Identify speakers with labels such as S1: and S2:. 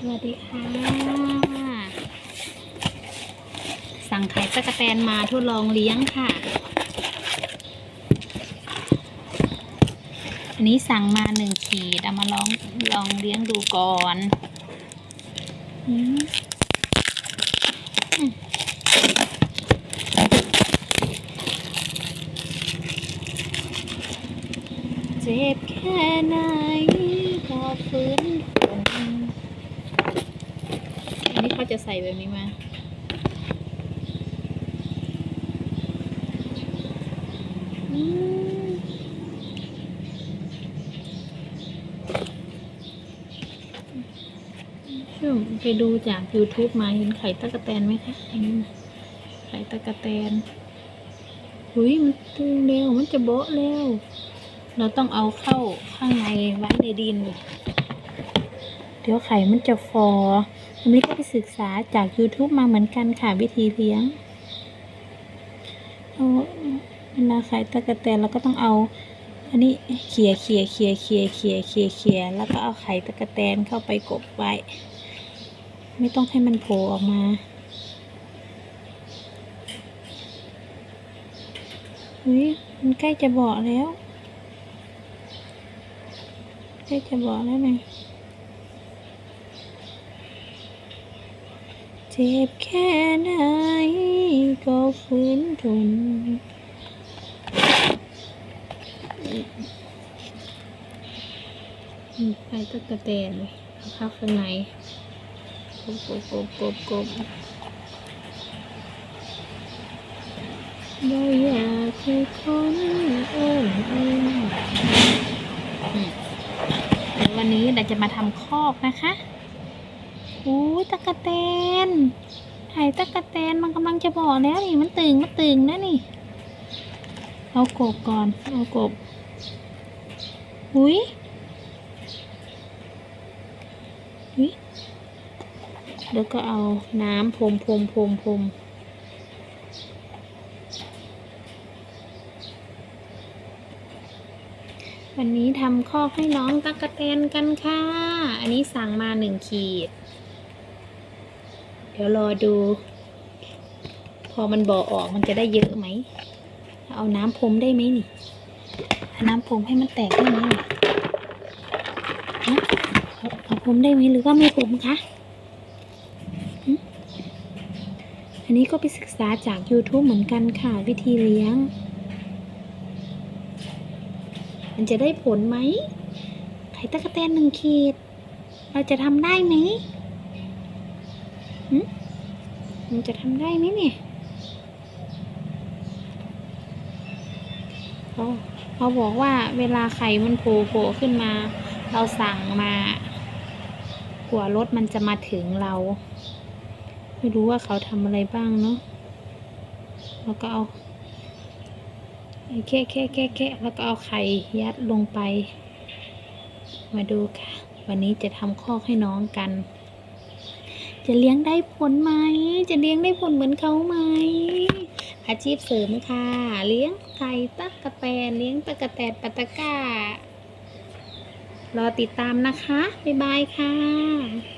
S1: สวัสดีค่ะ สั่งไข่ตะกะแตนมาทดลองเลี้ยงค่ะ อันนี้สั่งมาหนึ่งขีดเอามาลองลองเลี้ยงดูก่อนอืมเจ็บแค่ไหนก็ฟื้น อันนี้เขาจะใส่แบบนี้มาช่วงไปดูจาก YouTube มาเห็นไข่ตะกะแตนไหมคะอันนี้ไข่ตะกะแตนหุยมันตึงเร็วมันจะโบะเร็วเราต้องเอาเข้าข้างในไว้ในดิน เดี๋ยวไข่มันจะฟอ อันนี้ก็ไปศึกษาจาก YouTube มาเหมือนกันค่ะวิธีเลี้ยงเอาเวลาไข่ตะกะแตนเราก็ต้องเอา อันนี้เขี่ยเขี่ยเขี่ยเขี่ยเขี่ยเขี่ยเขี่ยแล้วก็เอาไข่ตะกะแตนเข้าไปกบไว้ ไม่ต้องให้มันโผล่ออกมาเฮ้ยมันใกล้จะบอกแล้ว ใกล้จะบอกแล้วไง จ็บแค่ไหนก็ฟื้นทนไปตะกะแตนเลยเข้าข้างในกบกบกบกบกบเราอยากให้คนอ้ยเอ้ยอืมเดี๋ยววันนี้เราจะมาทำคอกนะคะ โอ้ตะกะแตนไข่ตะกะแตนมันกำลังจะบอกแล้วนี่มันตึงมันตึงนะนี่ เอากบก่อน เอากบอุ้ยอุ้ยแล้วก็เอาน้ำพรมพรมพรมพรม วันนี้ทำคอกให้น้องตั๊กกะแตนกันค่ะ อันนี้สั่งมาหนึ่งขีด เดี๋ยวรอดู พอมันบ่อออกมันจะได้เยอะไหม เอาน้ำพรมได้ไหมนี่น้ำพรมให้มันแตกได้ไหมเอาเอาผมได้ไหมหรือว่าไม่ผมคะ อันนี้ก็ไปศึกษาจาก YouTube เหมือนกันค่ะ วิธีเลี้ยง มันจะได้ผลไหม ไข่ตะกะแตนหนึ่งขีด เราจะทำได้ไหมหมันจะทำได้ไหมเนี่ยเขาเขาบอกว่าเวลาไข่มันโผล่โผล่ขึ้นมา เราสั่งมากว่ารถมันจะมาถึงเรา ไม่รู้ว่าเขาทำอะไรบ้างเนาะแล้วก็เอา แค่แค่แค่แค่แล้วก็เอาไข่ยัดลงไป มาดูค่ะ วันนี้จะทำคอกให้น้องกัน จะเลี้ยงได้ผลไหม จะเลี้ยงได้ผลเหมือนเขาไหม อาชีพเสริมค่ะ เลี้ยงไก่ตักะแตนเลี้ยงตะกะแตนปะตะก้ารอติดตามนะคะ บ๊ายบายค่ะ